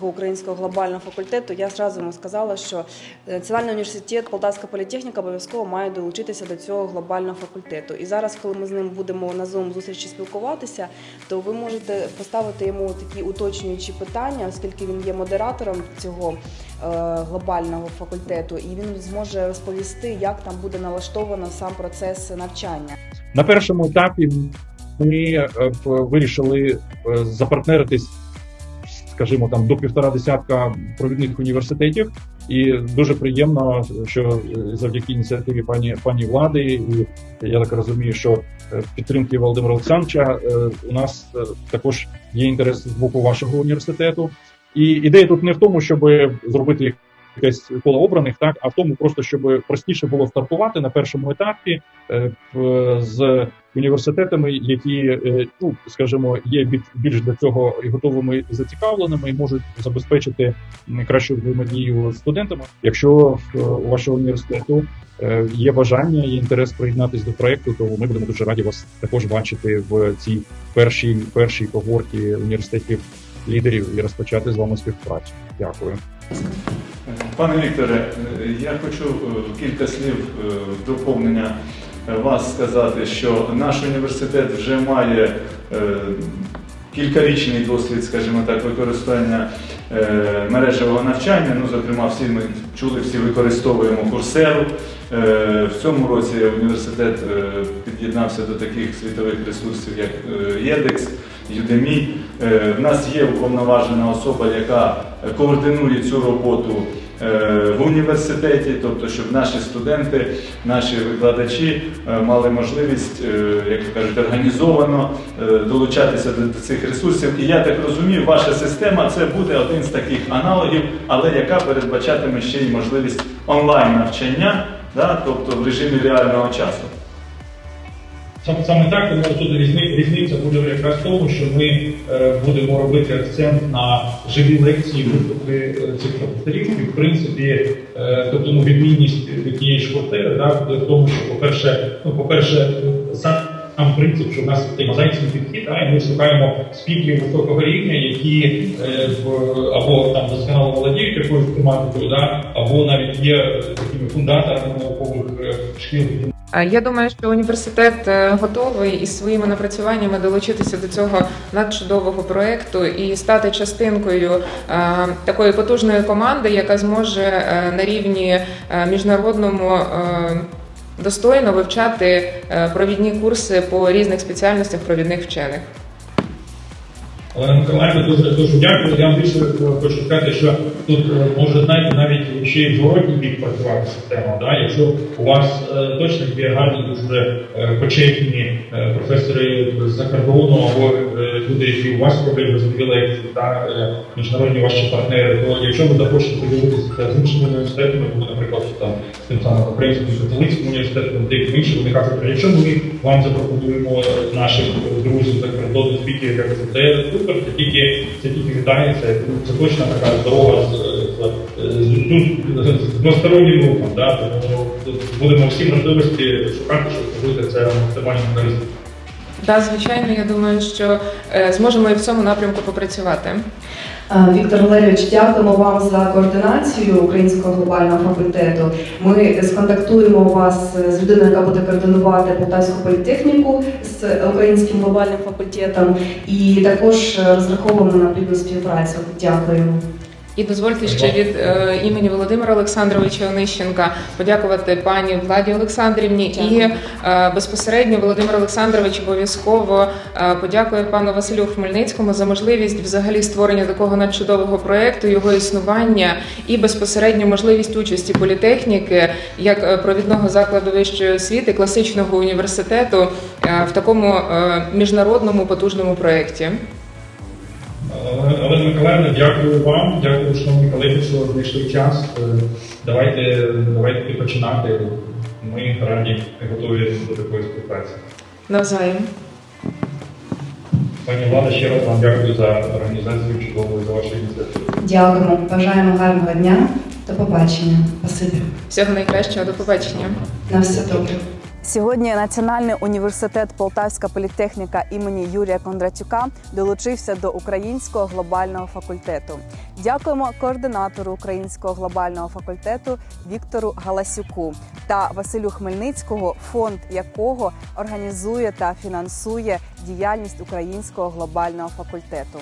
Українського глобального факультету я зразу йому сказала, що Національний університет Полтавська політехніка обов'язково має долучитися до цього глобального факультету. І зараз, коли ми з ним будемо на Zoom зустрічі спілкуватися, то ви можете поставити йому такі уточнюючі питання, оскільки він є модератором цього е, глобального факультету, і він зможе розповісти, як там буде налаштовано сам процес навчання. На першому етапі ми е, вирішили е, запартнеритись, скажімо, там до півтора десятка провідних університетів. І дуже приємно, що е, завдяки ініціативі пані пані влади, і я так розумію, що е, підтримки Володимира Олександровича е, у нас також є інтерес з боку вашого університету. І ідея тут не в тому, щоб зробити якесь коло обраних, так а в тому, просто щоб простіше було стартувати на першому етапі е, з університетами, які е, ну скажімо, є бі- більш до цього і готовими і зацікавленими, і можуть забезпечити кращу взаємодію студентами. Якщо е, у вашого університету є бажання, є інтерес приєднатись до проекту, то ми будемо дуже раді вас також бачити в цій першій першій когорті університетів лідерів і розпочати з вами співпрацю. Дякую. Пане Вікторе, я хочу е, кілька слів е, доповнення е, вас сказати, що наш університет вже має кількарічний досвід, скажімо так, використання мережевого навчання. Ну, зокрема, всі ми чули, всі використовуємо курсеру. В цьому році університет під'єднався до таких світових ресурсів, як ЄДЕКС. Е, В нас є уповноважена особа, яка координує цю роботу в університеті, тобто, щоб наші студенти, наші викладачі е, мали можливість, е, як кажуть, організовано е, долучатися до до цих ресурсів. І я так розумію, ваша система це буде один з таких аналогів, але яка передбачатиме ще й можливість онлайн навчання, да, тобто в режимі реального часу. Саме, так, тут різниця буде якраз в тому, що ми е, будемо робити акцент на живі лекції, виступи е, цих факторів. І в принципі, е, тобто ну, відмінність від тієї ж квартири, да, в тому, що, по-перше, ну, по-перше, сам принцип, що в нас є підхід, і ми шукаємо спікерів високого рівня, які в, або там досконало володіють якоюсь тематикою, да, або навіть є такими фундаторами наукових шкіл. А Я думаю, що університет е, готовий із своїми напрацюваннями долучитися до цього надчудового проекту і стати частинкою е, такої потужної команди, яка зможе е, на рівні е, міжнародному е, достойно вивчати е, провідні курси по різних спеціальностях провідних вчених. Олена Миколаївна, дуже дуже дякую. Я вам більше хочу сказати, що тут е, може знаєте навіть ще й зворотній бік працювати система. Да? Якщо у вас е, точно є гарні дуже е, почесні е, професори з-за кордону або е, люди, які у вас за дві лекції, та е, міжнародні ваші партнери, то якщо ви захочете поділитися з іншими університетами, тому, наприклад, там з тим самим українським католицьким університетом, деяким іншим, вони кажуть, якщо ми вам запропонуємо наших друзів за кордону спікерів, як це супер, це тільки це тільки вітається, це точно така дорога з, двостороннім рухом. Да? Тому будемо всі можливості шукати, щоб зробити це максимально корисно. Так, звичайно, я думаю, що е, зможемо і в цьому напрямку попрацювати. Е, Віктор Валерійович, дякуємо вам за координацію Українського глобального факультету. Ми сконтактуємо вас з людиною, яка буде координувати Полтавську політехніку з Українським глобальним факультетом, і також е, розраховуємо на плідну співпрацю. Дякуємо. І дозвольте ще від е, імені Володимира Олександровича Онищенка подякувати пані Владі Олександрівні і е, безпосередньо Володимир Олександрович обов'язково е, подякує пану Василю Хмельницькому за можливість взагалі створення такого надчудового проекту, його існування і безпосередньо можливість участі політехніки як е, провідного закладу вищої освіти, класичного університету е, в такому е, міжнародному потужному проєкті. Миколаївна, дякую вам, дякую, шановні колеги, що знайшли час. Е, Давайте, давайте починати. Ми раді готові до такої співпраці. Навзаєм. Пані Влада, ще раз вам дякую за організацію чудову за вашу ініціативу. Дякуємо. Бажаємо гарного дня. До побачення. Спасибі. Всього найкращого, до побачення. На все добре. Сьогодні Національний університет Полтавська політехніка імені Юрія Кондратюка долучився до українського глобального факультету. Дякуємо координатору українського глобального факультету Віктору Галасюку та Василю Хмельницького, фонд якого організує та фінансує діяльність українського глобального факультету.